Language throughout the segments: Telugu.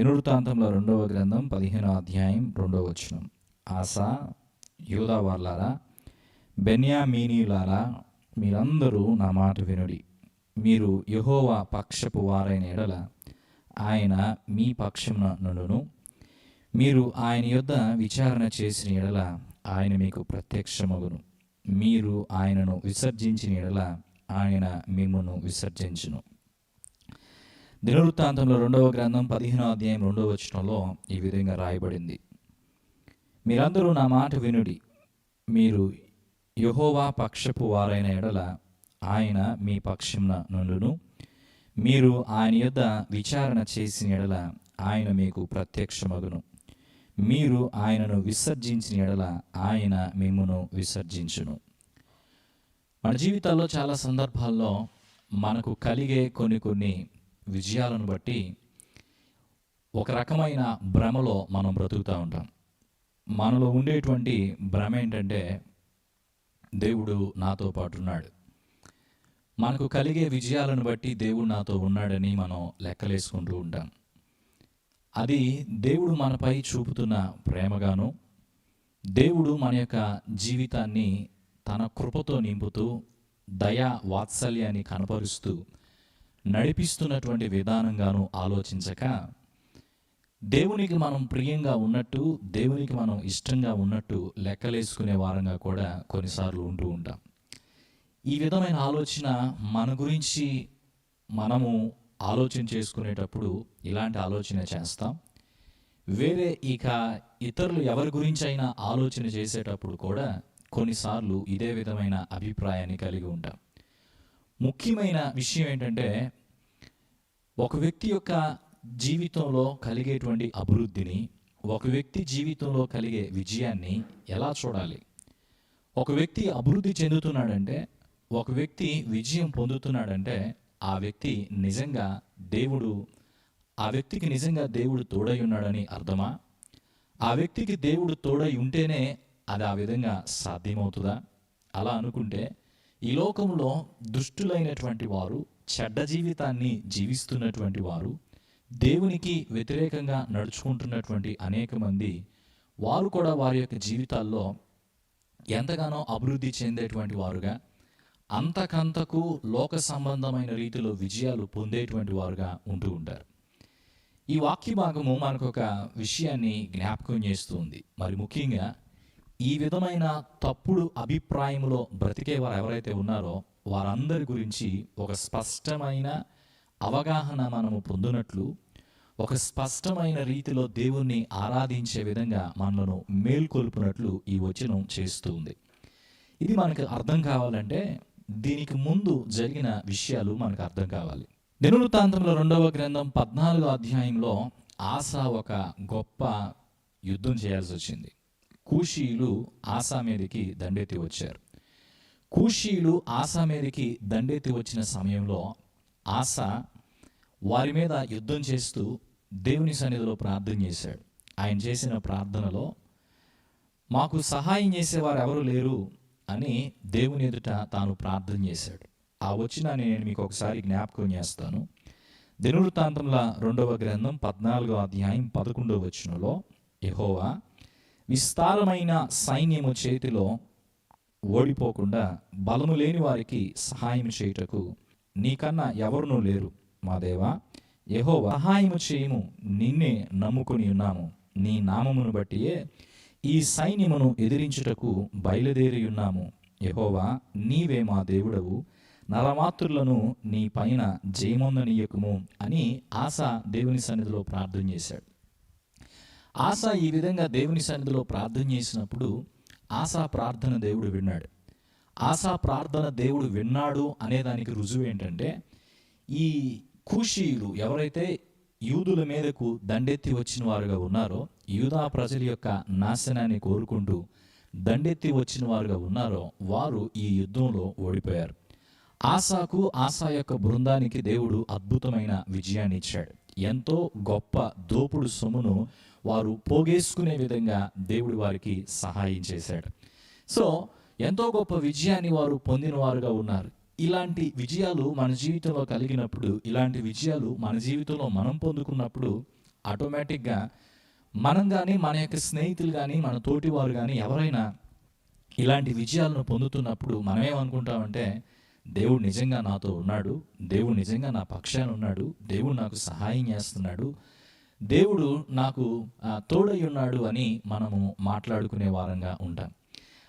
దినవృత్తాంతంలో రెండవ గ్రంథం పదిహేనో అధ్యాయం రెండవ వచనం. ఆశ యూదా వాళ్ళారా బెన్యామీనీలారా మీరందరూ నా మాట వినుడి. మీరు యహోవా పక్షపు వారైన ఎడల ఆయన మీ పక్షం నుండును. మీరు ఆయన యొద్ద విచారణ చేసిన ఎడల ఆయన మీకు ప్రత్యక్షమగును. మీరు ఆయనను విసర్జించిన ఎడల ఆయన మిమ్మను విసర్జించును. దినవృత్తాంతంలో రెండవ గ్రంథం పదిహేనో అధ్యాయం రెండవ వచనంలో ఈ విధంగా రాయబడింది. మీరందరూ నా మాట వినుడి. మీరు యహోవా పక్షపు వారైన ఎడల ఆయన మీ పక్షం నుండును. మీరు ఆయన యొద్ద విచారణ చేసిన ఎడల ఆయన మీకు ప్రత్యక్షమగును. మీరు ఆయనను విసర్జించిన ఎడల ఆయన మిమ్మును విసర్జించును. మన జీవితాల్లో చాలా సందర్భాల్లో మనకు కలిగే కొన్ని కొన్ని విజయాలను బట్టి ఒక రకమైన భ్రమలో మనం బ్రతుకుతూ ఉంటాం. మనలో ఉండేటువంటి భ్రమ ఏంటంటే దేవుడు నాతో పాటు ఉన్నాడు. మనకు కలిగే విజయాలను బట్టి దేవుడు నాతో ఉన్నాడని మనం లెక్కలేసుకుంటూ ఉంటాం. అది దేవుడు మనపై చూపుతున్న ప్రేమగాను దేవుడు మన యొక్క జీవితాన్ని తన కృపతో నింపుతూ దయా వాత్సల్యాన్ని కనపరుస్తూ నడిపిస్తున్నటువంటి విధానంగాను ఆలోచించక దేవునికి మనం ప్రియంగా ఉన్నట్టు దేవునికి మనం ఇష్టంగా ఉన్నట్టు లెక్కలేసుకునే వారంగా కూడా కొన్నిసార్లు ఉంటూ ఉంటాం. ఈ విధమైన ఆలోచన మన గురించి మనము ఆలోచన చేసుకునేటప్పుడు ఇలాంటి ఆలోచన చేస్తాం. వేరే ఇక ఇతరులు ఎవరి గురించి అయినా ఆలోచన చేసేటప్పుడు కూడా కొన్నిసార్లు ఇదే విధమైన అభిప్రాయాన్ని కలిగి ఉంటాం. ముఖ్యమైన విషయం ఏంటంటే ఒక వ్యక్తి యొక్క జీవితంలో కలిగేటువంటి అభివృద్ధిని ఒక వ్యక్తి జీవితంలో కలిగే విజయాన్ని ఎలా చూడాలి? ఒక వ్యక్తి అభివృద్ధి చెందుతున్నాడంటే ఒక వ్యక్తి విజయం పొందుతున్నాడంటే ఆ వ్యక్తి నిజంగా దేవుడు ఆ వ్యక్తికి నిజంగా దేవుడు తోడై ఉన్నాడని అర్థమా? ఆ వ్యక్తికి దేవుడు తోడై ఉంటేనే అది ఆ విధంగా సాధ్యమవుతుందా? అలా అనుకుంటే ఈ లోకంలో దుష్టులైనటువంటి వారు చెడ్డ జీవితాన్ని జీవిస్తున్నటువంటి వారు దేవునికి వ్యతిరేకంగా నడుచుకుంటున్నటువంటి అనేక మంది వారు కూడా వారి యొక్క జీవితాల్లో ఎంతగానో అభివృద్ధి చెందేటువంటి వారుగా అంతకంతకు లోక సంబంధమైన రీతిలో విజయాలు పొందేటువంటి వారుగా ఉంటూ ఉంటారు. ఈ వాక్య భాగము మనకు ఒక విషయాన్ని జ్ఞాపకం చేస్తుంది మరి ముఖ్యంగా ఈ విధమైన తప్పుడు అభిప్రాయంలో బ్రతికే వారు ఎవరైతే ఉన్నారో వారందరి గురించి ఒక స్పష్టమైన అవగాహన మనము పొందినట్లు ఒక స్పష్టమైన రీతిలో దేవుణ్ణి ఆరాధించే విధంగా మనలను మేల్కొల్పునట్లు ఈ వచనం చేస్తుంది ఇది మనకు అర్థం కావాలంటే దీనికి ముందు జరిగిన విషయాలు మనకు అర్థం కావాలి. దినవృత్తాంతంలో రెండవ గ్రంథం పద్నాలుగో అధ్యాయంలో ఆశ ఒక గొప్ప యుద్ధం చేయాల్సి వచ్చింది కూషీలు ఆశా మీదకి దండెత్తి వచ్చారు. కూషీలు ఆశా మీదకి దండెత్తి వచ్చిన సమయంలో ఆశ వారి మీద యుద్ధం చేస్తూ దేవుని సన్నిధిలో ప్రార్థన చేశాడు. ఆయన చేసిన ప్రార్థనలో మాకు సహాయం చేసేవారు ఎవరు లేరు అని దేవుని ఎదుట తాను ప్రార్థన చేశాడు. ఆ వచ్చిన నేను మీకు ఒకసారి జ్ఞాపకం చేస్తాను. దినవృత్తాంతంలో రెండవ గ్రంథం పద్నాలుగో అధ్యాయం పదకొండవ వచనంలో యహోవా విస్తారమైన సైన్యము చేతిలో ఓడిపోకుండా బలము లేని వారికి సహాయం చేయుటకు నీకన్నా ఎవరునూ లేరు. మా దేవా యెహోవా సహాయము చేయము నిన్నే నమ్ముకుని ఉన్నాము. నీ నామమును బట్టియే ఈ సైన్యమును ఎదిరించుటకు బయలుదేరి ఉన్నాము. యహోవా నీవే మా దేవుడవు. నరమాతృలను నీ పైన జయమొందనీయకుము అని ఆశ దేవుని సన్నిధిలో ప్రార్థన చేశాడు. ఆశ ఈ విధంగా దేవుని సన్నిధిలో ప్రార్థన చేసినప్పుడు ఆశా ప్రార్థన దేవుడు విన్నాడు. ఆశా ప్రార్థన దేవుడు విన్నాడు అనేదానికి రుజువు ఏంటంటే ఈ కూషీయులు ఎవరైతే యూదుల మీదకు దండెత్తి వచ్చిన వారుగా ఉన్నారో యూదా ప్రజల యొక్క నాశనాన్ని కోరుకుంటూ దండెత్తి వచ్చిన వారుగా ఉన్నారో వారు ఈ యుద్ధంలో ఓడిపోయారు. ఆశాకు ఆశా యొక్క బృందానికి దేవుడు అద్భుతమైన విజయాన్ని ఇచ్చాడు. ఎంతో గొప్ప దోపుడు సొమ్మును వారు పోగేసుకునే విధంగా దేవుడు వారికి సహాయం చేశాడు. సో ఎంతో గొప్ప విజయాన్ని వారు పొందిన వారుగా ఉన్నారు. ఇలాంటి విజయాలు మన జీవితంలో కలిగినప్పుడు ఇలాంటి విజయాలు మన జీవితంలో మనం పొందుకున్నప్పుడు ఆటోమేటిక్గా మనం కానీ మన యొక్క స్నేహితులు కానీ మన తోటి వారు కానీ ఎవరైనా ఇలాంటి విజయాలను పొందుతున్నప్పుడు మనమేమనుకుంటామంటే దేవుడు నిజంగా నాతో ఉన్నాడు దేవుడు నిజంగా నా పక్షాన ఉన్నాడు దేవుడు నాకు సహాయం చేస్తున్నాడు దేవుడు నాకు ఆ, తోడై ఉన్నాడు అని మనము మాట్లాడుకునే వారంగా ఉంటాం.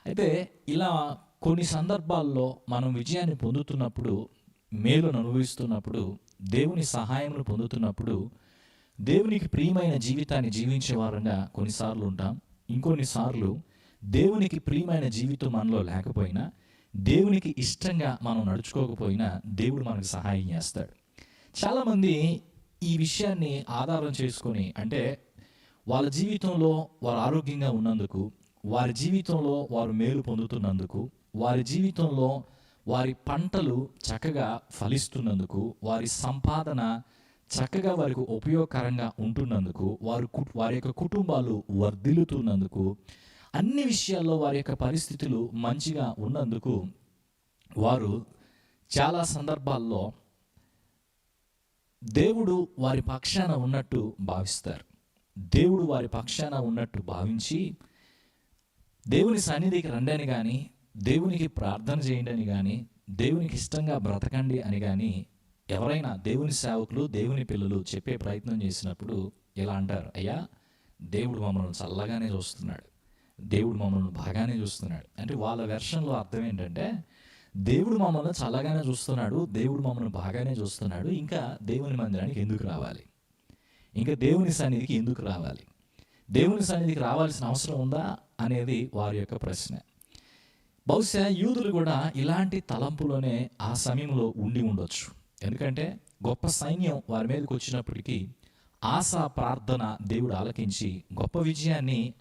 అయితే ఇలా కొన్ని సందర్భాల్లో మనం విజయాన్ని పొందుతున్నప్పుడు మేలును అనుభవిస్తున్నప్పుడు దేవుని సహాయమును పొందుతున్నప్పుడు దేవునికి ప్రియమైన జీవితాన్ని జీవించే వారంగా కొన్నిసార్లు ఉంటాం. ఇంకొన్నిసార్లు దేవునికి ప్రియమైన జీవితం మనలో లేకపోయినా దేవునికి ఇష్టంగా మనం నడుచుకోకపోయినా దేవుడు మనకు సహాయం చేస్తాడు. చాలామంది ఈ విషయాన్ని ఆధారం చేసుకొని అంటే వాళ్ళ జీవితంలో వారు ఆరోగ్యంగా ఉన్నందుకు వారి జీవితంలో వారు మేలు పొందుతున్నందుకు వారి జీవితంలో వారి పంటలు చక్కగా ఫలిస్తున్నందుకు వారి సంపాదన చక్కగా వారికి ఉపయోగకరంగా ఉంటున్నందుకు వారు వారి యొక్క కుటుంబాలు వర్ధిల్లుతున్నందుకు అన్ని విషయాల్లో వారి యొక్క పరిస్థితులు మంచిగా ఉన్నందుకు వారు చాలా సందర్భాల్లో దేవుడు వారి పక్షాన ఉన్నట్టు భావిస్తారు. దేవుడు వారి పక్షాన ఉన్నట్టు భావించి దేవుని సన్నిధికి రండని కానీ దేవునికి ప్రార్థన చేయండి అని కానీ దేవునికి ఇష్టంగా బ్రతకండి అని కానీ ఎవరైనా దేవుని సేవకులు దేవుని పిల్లలు చెప్పే ప్రయత్నం చేసినప్పుడు ఇలా అంటారు? అయ్యా దేవుడు మమ్మల్ని చల్లగానే చూస్తున్నాడు. దేవుడు మమ్మల్ని బాగానే చూస్తున్నాడు. అంటే వాళ్ళ వెర్షన్లో అర్థం ఏంటంటే దేవుడు మమ్మల్ని చల్లగానే చూస్తున్నాడు దేవుడు మమ్మల్ని బాగానే చూస్తున్నాడు ఇంకా దేవుని మందిరానికి ఎందుకు రావాలి? ఇంకా దేవుని సన్నిధికి ఎందుకు రావాలి? దేవుని సన్నిధికి రావాల్సిన అవసరం ఉందా అనేది వారి యొక్క ప్రశ్న. బహుశా యూదులు కూడా ఇలాంటి తలంపులోనే ఆ సమయంలో ఉండి ఉండొచ్చు. ఎందుకంటే గొప్ప సైన్యం వారి మీదకి వచ్చినప్పటికీ ఆశా ప్రార్థన దేవుడు ఆలకించి గొప్ప విజయాన్ని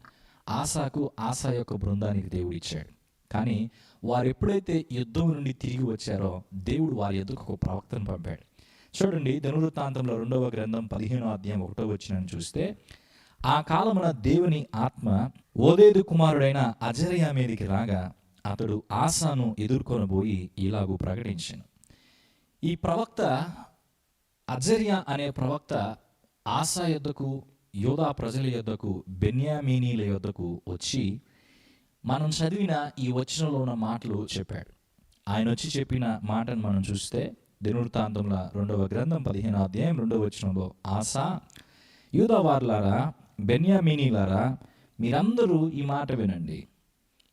ఆశాకు ఆశా యొక్క బృందానికి దేవుడు ఇచ్చాడు. కానీ వారు ఎప్పుడైతే యుద్ధం నుండి తిరిగి వచ్చారో దేవుడు వారి ఎదుకు ఒక ప్రవక్తను పంపాడు. చూడండి ధనువృత్తాంతంలో రెండవ గ్రంథం పదిహేనో అధ్యాయం ఒకటో వచ్చిన చూస్తే ఆ కాలమున దేవుని ఆత్మ ఓదేదు కుమారుడైన అజరయ మీదికి రాగా అతడు ఆశాను ఎదుర్కొనబోయి ఇలాగూ ప్రకటించాను. ఈ ప్రవక్త అజర్య అనే ప్రవక్త ఆశా యొద్దకు యోధా ప్రజల యొద్దకు బెన్యామీనీల యొద్దకు వచ్చి మనం చదివిన ఈ వచనంలో ఉన్న మాటలు చెప్పాడు. ఆయన వచ్చి చెప్పిన మాటను మనం చూస్తే దినవృత్తాంతంలో రెండవ గ్రంథం పదిహేను అధ్యాయం రెండవ వచనంలో ఆశా యూదవార్లారా బెన్యామీనీలారా మీరందరూ ఈ మాట వినండి.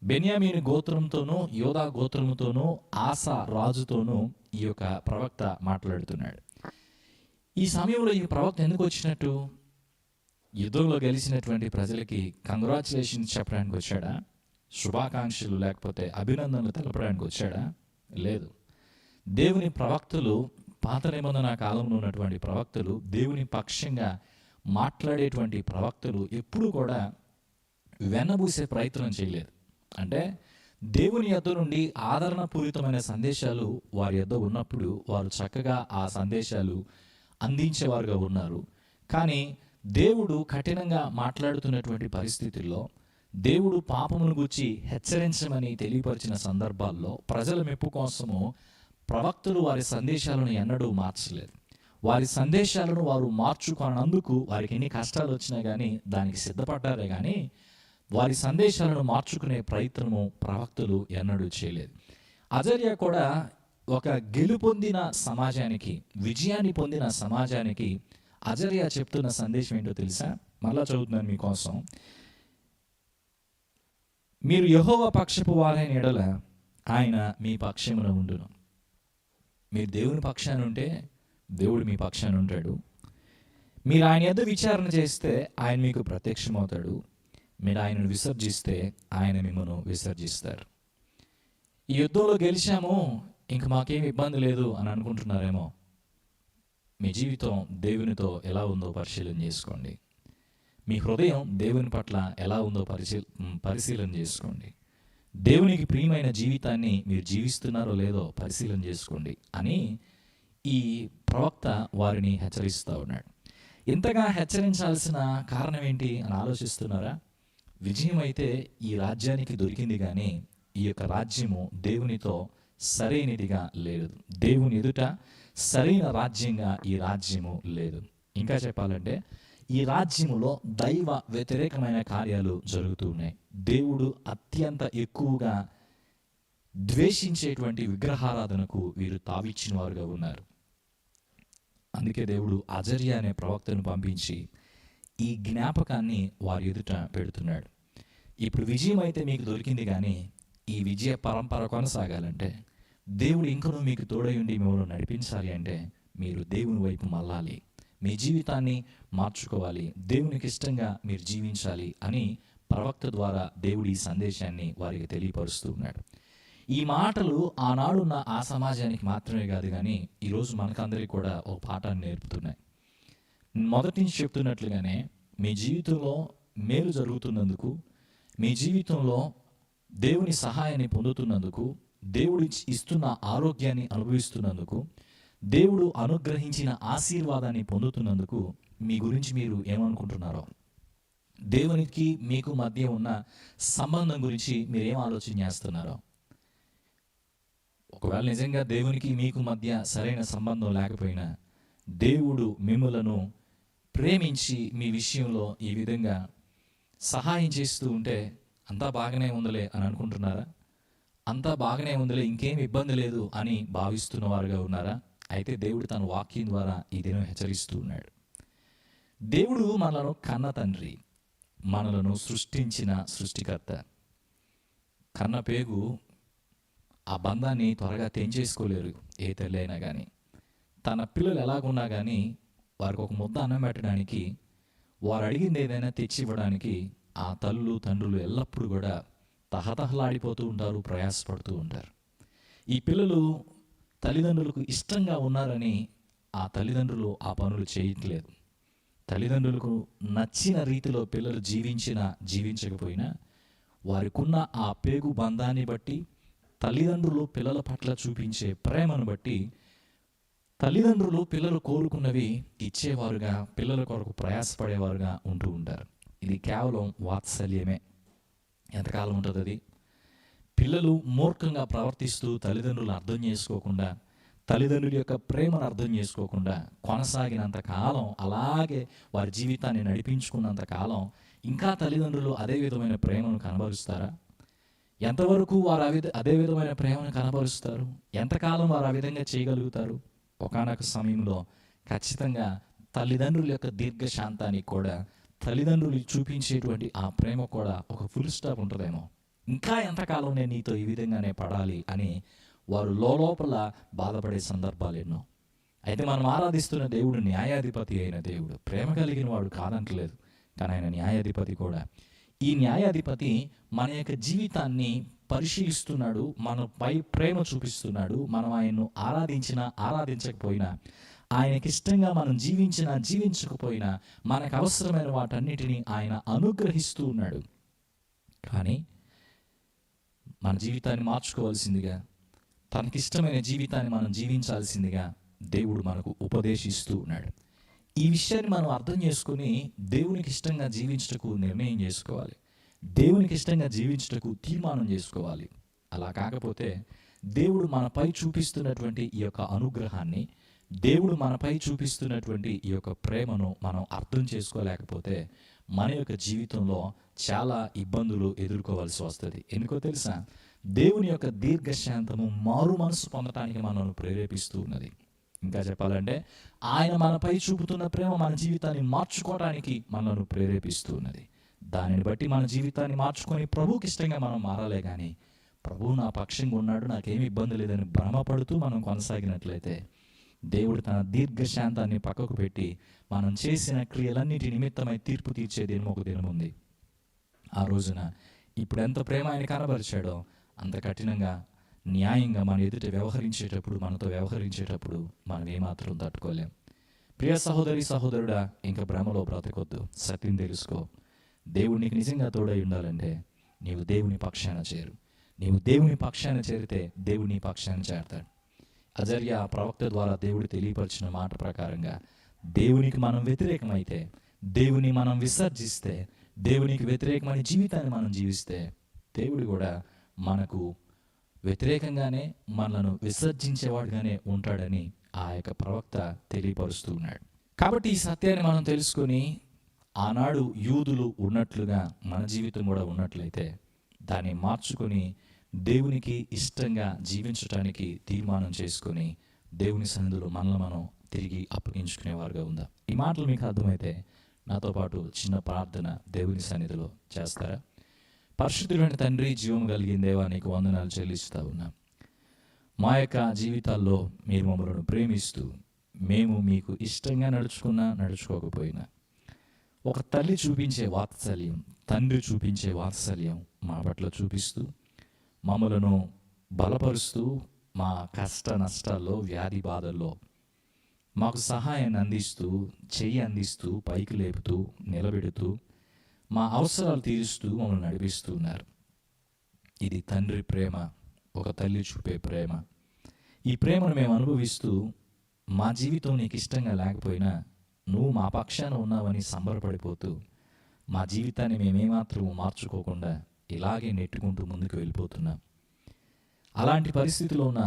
బెన్యామీని గోత్రంతోనూ యోధా గోత్రంతోనూ ఆశ రాజుతోనూ ఈ యొక్క ప్రవక్త మాట్లాడుతున్నాడు. ఈ సమయంలో ఈ ప్రవక్త ఎందుకు వచ్చినట్టు? యుద్ధంలో గెలిచినటువంటి ప్రజలకి కంగ్రాచులేషన్స్ చెప్పడానికి వచ్చాడా? శుభాకాంక్షలు లేకపోతే అభినందనలు తెలపడానికి వచ్చాడా? లేదు. దేవుని ప్రవక్తలు పాత నిబంధన కాలంలో ఉన్నటువంటి ప్రవక్తలు దేవుని పక్షంగా మాట్లాడేటువంటి ప్రవక్తలు ఎప్పుడూ కూడా వెన్నబూసే ప్రయత్నం చేయలేదు. అంటే దేవుని యొద్ద నుండి ఆదరణపూరితమైన సందేశాలు వారి యొద్ద ఉన్నప్పుడు వారు చక్కగా ఆ సందేశాలు అందించేవారుగా ఉన్నారు. కానీ దేవుడు కఠినంగా మాట్లాడుతున్నటువంటి పరిస్థితుల్లో దేవుడు పాపమును గురించి హెచ్చరించమని తెలియపరిచిన సందర్భాల్లో ప్రజల మెప్పు కోసము ప్రవక్తలు వారి సందేశాలను ఎన్నడూ మార్చలేదు. వారి సందేశాలను వారు మార్చుకున్నందుకు వారికి ఎన్ని కష్టాలు వచ్చినా కానీ దానికి సిద్ధపడ్డారే కానీ వారి సందేశాలను మార్చుకునే ప్రయత్నము ప్రవక్తలు ఎన్నడూ చేయలేదు. అజర్య కూడా ఒక గెలుపొందిన సమాజానికి విజయాన్ని పొందిన సమాజానికి అజర్య చెప్తున్న సందేశం ఏంటో తెలుసా? మళ్ళా చదువుతున్నాను మీకోసం. మీరు యహోవ పక్షపు వారైన ఎడల ఆయన మీ పక్షమున ఉండును. మీరు దేవుని పక్షాన ఉంటే దేవుడు మీ పక్షాన ఉంటాడు. మీరు ఆయన ఎద్ద విచారణ చేస్తే ఆయన మీకు ప్రత్యక్షమవుతాడు. మీరు ఆయనను విసర్జిస్తే ఆయన మిమ్మల్ని విసర్జిస్తారు. ఈ యుద్ధంలో గెలిచాము ఇంక మాకేం ఇబ్బంది లేదు అని అనుకుంటున్నారేమో. మీ జీవితం దేవునితో ఎలా ఉందో పరిశీలన చేసుకోండి. మీ హృదయం దేవుని పట్ల ఎలా ఉందో పరిశీ పరిశీలన చేసుకోండి. దేవునికి ప్రియమైన జీవితాన్ని మీరు జీవిస్తున్నారో లేదో పరిశీలన చేసుకోండి అని ఈ ప్రవక్త వారిని హెచ్చరిస్తూ ఉన్నాడు. ఇంతగా హెచ్చరించాల్సిన కారణం ఏంటి అని ఆలోచిస్తున్నారా? విజయం అయితే ఈ రాజ్యానికి దొరికింది కానీ ఈ యొక్క రాజ్యము దేవునితో సరైనదిగా లేదు. దేవుని ఎదుట సరైన రాజ్యంగా ఈ రాజ్యము లేదు. ఇంకా చెప్పాలంటే ఈ రాజ్యములో దైవ వ్యతిరేకమైన కార్యాలు జరుగుతూ ఉన్నాయి. దేవుడు అత్యంత ఎక్కువగా ద్వేషించేటువంటి విగ్రహారాధనకు వీరు తావిచ్చిన వారుగా ఉన్నారు. అందుకే దేవుడు అజర్య అనే ప్రవక్తను పంపించి ఈ జ్ఞాపకాన్ని వారి ఎదుట పెడుతున్నాడు. ఇప్పుడు విజయం అయితే మీకు దొరికింది కానీ ఈ విజయ పరంపర కొనసాగాలంటే దేవుడు ఇంకనూ మీకు తోడై ఉండి మిమ్మల్ని నడిపించాలి అంటే మీరు దేవుని వైపు మళ్ళాలి. మీ జీవితాన్ని మార్చుకోవాలి. దేవునికి ఇష్టంగా మీరు జీవించాలి అని ప్రవక్త ద్వారా దేవుడు ఈ సందేశాన్ని వారికి తెలియపరుస్తూ ఉన్నాడు. ఈ మాటలు ఆనాడున్న ఆ సమాజానికి మాత్రమే కాదు కానీ ఈరోజు మనకందరికీ కూడా ఒక పాఠాన్ని నేర్పుతున్నాయి. మొదటి నుంచి చెప్తున్నట్లుగానే మీ జీవితంలో మేలు జరుగుతున్నందుకు మీ జీవితంలో దేవుని సహాయాన్ని పొందుతున్నందుకు దేవుడి ఇస్తున్న ఆరోగ్యాన్ని అనుభవిస్తున్నందుకు దేవుడు అనుగ్రహించిన ఆశీర్వాదాన్ని పొందుతున్నందుకు మీ గురించి మీరు ఏమనుకుంటున్నారో? దేవునికి మీకు మధ్య ఉన్న సంబంధం గురించి మీరు ఏం ఆలోచన చేస్తున్నారో? ఒకవేళ నిజంగా దేవునికి మీకు మధ్య సరైన సంబంధం లేకపోయినా దేవుడు మిమ్మలను ప్రేమించి మీ విషయంలో ఈ విధంగా సహాయం చేస్తూ ఉంటే అంతా బాగానే ఉందిలే అని అనుకుంటున్నారా? అంతా బాగానే ఉందిలే ఇంకేం ఇబ్బంది లేదు అని భావిస్తున్న వారుగా ఉన్నారా? అయితే దేవుడు తన వాక్యం ద్వారా ఈ దినం హెచ్చరిస్తూ ఉన్నాడు. దేవుడు మనలను కన్న తండ్రి మనలను సృష్టించిన సృష్టికర్త. కన్న పేగు ఆ బంధాన్ని త్వరగా తెంచేసుకోలేరు ఏ తల్లి అయినా కానీ తన పిల్లలు ఎలాగున్నా కానీ వారికి ఒక ముద్ద అన్నం పెట్టడానికి వారు అడిగింది ఏదైనా తెచ్చి ఇవ్వడానికి ఆ తల్లులు తండ్రులు ఎల్లప్పుడూ కూడా తహతహలాడిపోతూ ఉంటారు ప్రయాసపడుతూ ఉంటారు. ఈ పిల్లలు తల్లిదండ్రులకు ఇష్టంగా ఉన్నారని ఆ తల్లిదండ్రులు ఆ పనులు చేయట్లేదు. తల్లిదండ్రులకు నచ్చిన రీతిలో పిల్లలు జీవించినా జీవించకపోయినా వారికున్న ఆ పేగు బంధాన్ని బట్టి తల్లిదండ్రులు పిల్లల పట్ల చూపించే ప్రేమను బట్టి తల్లిదండ్రులు పిల్లలు కోరుకున్నవి ఇచ్చేవారుగా పిల్లల కొరకు ప్రయాసపడేవారుగా ఉంటూ ఉంటారు. ఇది కేవలం వాత్సల్యమే. ఎంతకాలం ఉంటుంది అది పిల్లలు మూర్ఖంగా ప్రవర్తిస్తూ తల్లిదండ్రులు అర్థం చేసుకోకుండా తల్లిదండ్రుల యొక్క ప్రేమను అర్థం చేసుకోకుండా కొనసాగినంత కాలం అలాగే వారి జీవితాన్ని నడిపించుకున్నంత కాలం ఇంకా తల్లిదండ్రులు అదే విధమైన ప్రేమను కనబరుస్తారా? ఎంతవరకు వారు ఆ విధ అదే విధమైన ప్రేమను కనబరుస్తారు? ఎంతకాలం వారు ఆ విధంగా చేయగలుగుతారు? ఒకానొక సమయంలో ఖచ్చితంగా తల్లిదండ్రుల యొక్క దీర్ఘశాంతానికి కూడా తల్లిదండ్రులు చూపించేటువంటి ఆ ప్రేమ కూడా ఒక ఫుల్ స్టాప్ ఉంటుందేమో. ఇంకా ఎంతకాలం నేను నీతో ఈ విధంగానే పడాలి అని వారు లోపల బాధపడే సందర్భాలు ఎన్నో. అయితే మనం ఆరాధిస్తున్న దేవుడు న్యాయాధిపతి అయిన దేవుడు. ప్రేమ కలిగిన వాడు కాదంటలేదు కానీ ఆయన న్యాయాధిపతి కూడా. ఈ న్యాయాధిపతి మన యొక్క జీవితాన్ని పరిశీలిస్తున్నాడు మనపై ప్రేమ చూపిస్తున్నాడు మనం ఆయన్ను ఆరాధించినా ఆరాధించకపోయినా ఆయనకి ఇష్టంగా మనం జీవించినా జీవించకపోయినా మనకు అవసరమైన వాటన్నిటిని ఆయన అనుగ్రహిస్తూ ఉన్నాడు. కానీ మన జీవితాన్ని మార్చుకోవాల్సిందిగా తనకిష్టమైన జీవితాన్ని మనం జీవించాల్సిందిగా దేవుడు మనకు ఉపదేశిస్తూ ఉన్నాడు. ఈ విషయాన్ని మనం అర్థం చేసుకుని దేవునికి ఇష్టంగా జీవించటకు నిర్ణయం చేసుకోవాలి. దేవునికి ఇష్టంగా జీవించటకు తీర్మానం చేసుకోవాలి. అలా కాకపోతే దేవుడు మనపై చూపిస్తున్నటువంటి ఈ యొక్క అనుగ్రహాన్ని దేవుడు మనపై చూపిస్తున్నటువంటి ఈ యొక్క ప్రేమను మనం అర్థం చేసుకోలేకపోతే మన యొక్క జీవితంలో చాలా ఇబ్బందులు ఎదుర్కోవాల్సి వస్తుంది. ఎందుకో తెలుసా? దేవుని యొక్క దీర్ఘశాంతము మారు మనసు పొందటానికి మనల్ని ప్రేరేపిస్తూ ఉన్నది. ఇంకా చెప్పాలంటే ఆయన మనపై చూపుతున్న ప్రేమ మన జీవితాన్ని మార్చుకోవడానికి మనల్ని ప్రేరేపిస్తూ ఉన్నది. దానిని బట్టి మన జీవితాన్ని మార్చుకొని ప్రభుకి ఇష్టంగా మనం మారాలే కానీ ప్రభువు నా పక్షంగా ఉన్నాడు నాకేమి ఇబ్బంది లేదని భ్రమపడుతూ మనం కొనసాగినట్లయితే దేవుడు తన దీర్ఘశాంతాన్ని పక్కకు పెట్టి మనం చేసిన క్రియలన్నిటి నిమిత్తమై తీర్పు తీర్చే దినం ఒక దినం ఉంది. ఆ రోజున ఇప్పుడు ఎంత ప్రేమ ఆయన కనబరిచాడో అంత కఠినంగా న్యాయంగా మన ఎదుట వ్యవహరించేటప్పుడు మనతో వ్యవహరించేటప్పుడు మనం ఏమాత్రం తట్టుకోలేం. ప్రియ సహోదరి సహోదరుడా ఇంకా భ్రమలో బ్రతకొద్దు. సత్యం తెలుసుకో. దేవుడు నీకు నిజంగా తోడై ఉండాలంటే నీవు దేవుని పక్షాన చేరు. నీవు దేవుని పక్షాన చేరితే దేవుని నీ పక్షాన చేరతాడు. అజర్య ప్రవక్త ద్వారా దేవుడు తెలియపరిచిన మాట ప్రకారంగా దేవునికి మనం వ్యతిరేకమైతే దేవుని మనం విసర్జిస్తే దేవునికి వ్యతిరేకమైన జీవితాన్ని మనం జీవిస్తే దేవుడు కూడా మనకు వ్యతిరేకంగానే మనలను విసర్జించేవాడుగానే ఉంటాడని ఆ యొక్క ప్రవక్త తెలియపరుస్తూ ఉన్నాడు. కాబట్టి ఈ సత్యాన్ని మనం తెలుసుకొని ఆనాడు యూదులు ఉన్నట్లుగా మన జీవితం కూడా ఉన్నట్లయితే దాన్ని మార్చుకొని దేవునికి ఇష్టంగా జీవించటానికి తీర్మానం చేసుకొని దేవుని సన్నిధిలో మనల్ని మనం తిరిగి అప్పగించుకునేవారుగా ఉందా? ఈ మాటలు మీకు అర్థమైతే నాతో పాటు చిన్న ప్రార్థన దేవుని సన్నిధిలో చేస్తారా? పరిశుద్ధులైన తండ్రి జీవం కలిగిన దేవా నీకు వందనాలు చెల్లిస్తూ ఉన్నా. మా యొక్క జీవితాల్లో మీరు మమ్మల్ని ప్రేమిస్తూ మేము మీకు ఇష్టంగా నడుచుకున్నా నడుచుకోకపోయినా ఒక తల్లి చూపించే వాత్సల్యం తండ్రి చూపించే వాత్సల్యం మా పట్ల చూపిస్తూ మమ్మలను బలపరుస్తూ మా కష్ట నష్టాల్లో వ్యాధి బాధల్లో మాకు సహాయాన్ని అందిస్తూ చెయ్యి అందిస్తూ పైకి లేపుతూ నిలబెడుతూ మా అవసరాలు తీరుస్తూ మమ్మల్ని నడిపిస్తున్నారు ఇది తండ్రి ప్రేమ ఒక తల్లి చూపే ప్రేమ. ఈ ప్రేమను మేము అనుభవిస్తూ మా జీవితం నీకు ఇష్టంగా లేకపోయినా నువ్వు మా పక్షాన ఉన్నావని సంబరపడిపోతూ మా జీవితాన్ని మేమేమాత్రం మార్చుకోకుండా ఇలాగే నెట్టుకుంటూ ముందుకు వెళ్ళిపోతున్నాం. అలాంటి పరిస్థితిలో ఉన్న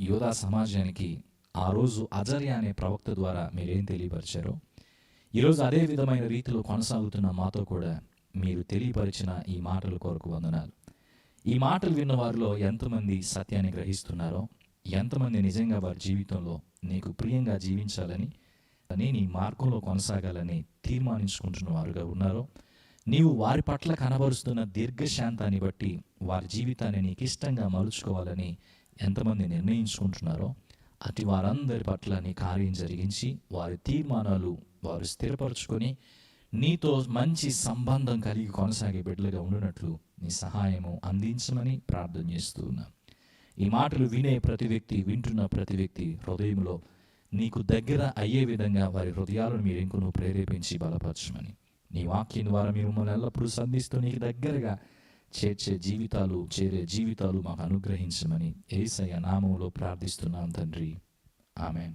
యోధా సమాజానికి ఆ రోజు అజర్య అనే ప్రవక్త ద్వారా మీరేం తెలియపరిచారో ఈరోజు అదే విధమైన రీతిలో కొనసాగుతున్న మాతో కూడా మీరు తెలియపరిచిన ఈ మాటల కొరకు వందనాలు. ఈ మాటలు విన్న వారిలో ఎంతమంది సత్యాన్ని గ్రహిస్తున్నారో ఎంతమంది నిజంగా వారి జీవితంలో నీకు ప్రియంగా జీవించాలని నేను ఈ మార్గంలో కొనసాగాలని తీర్మానించుకుంటున్న వారుగా ఉన్నారో నీవు వారి పట్ల కనబరుస్తున్న దీర్ఘశాంతాన్ని బట్టి వారి జీవితాన్ని నీకు ఇష్టంగా మలుచుకోవాలని ఎంతమంది నిర్ణయించుకుంటున్నారో అటు వారందరి పట్ల నీ కార్యం జరిగించి వారి తీర్మానాలు వారు స్థిరపరచుకొని నీతో మంచి సంబంధం కలిగి కొనసాగే బిడ్డలుగా ఉండినట్లు నీ సహాయము అందించమని ప్రార్థన చేస్తూ ఈ మాటలు వినే ప్రతి వ్యక్తి వింటున్న ప్రతి వ్యక్తి హృదయంలో నీకు దగ్గర అయ్యే విధంగా వారి హృదయాలను మీరు ఇంకొను ప్రేరేపించి బలపరచమని. నీ వాక్యం ద్వారా మీరు మమ్మల్ని ఎల్లప్పుడూ సంధిస్తూ నీకు దగ్గరగా చేర్చే జీవితాలు చేరే జీవితాలు మాకు అనుగ్రహించమని ఏసయ్య నామంలో ప్రార్థిస్తున్నాం తండ్రి. ఆమెన్.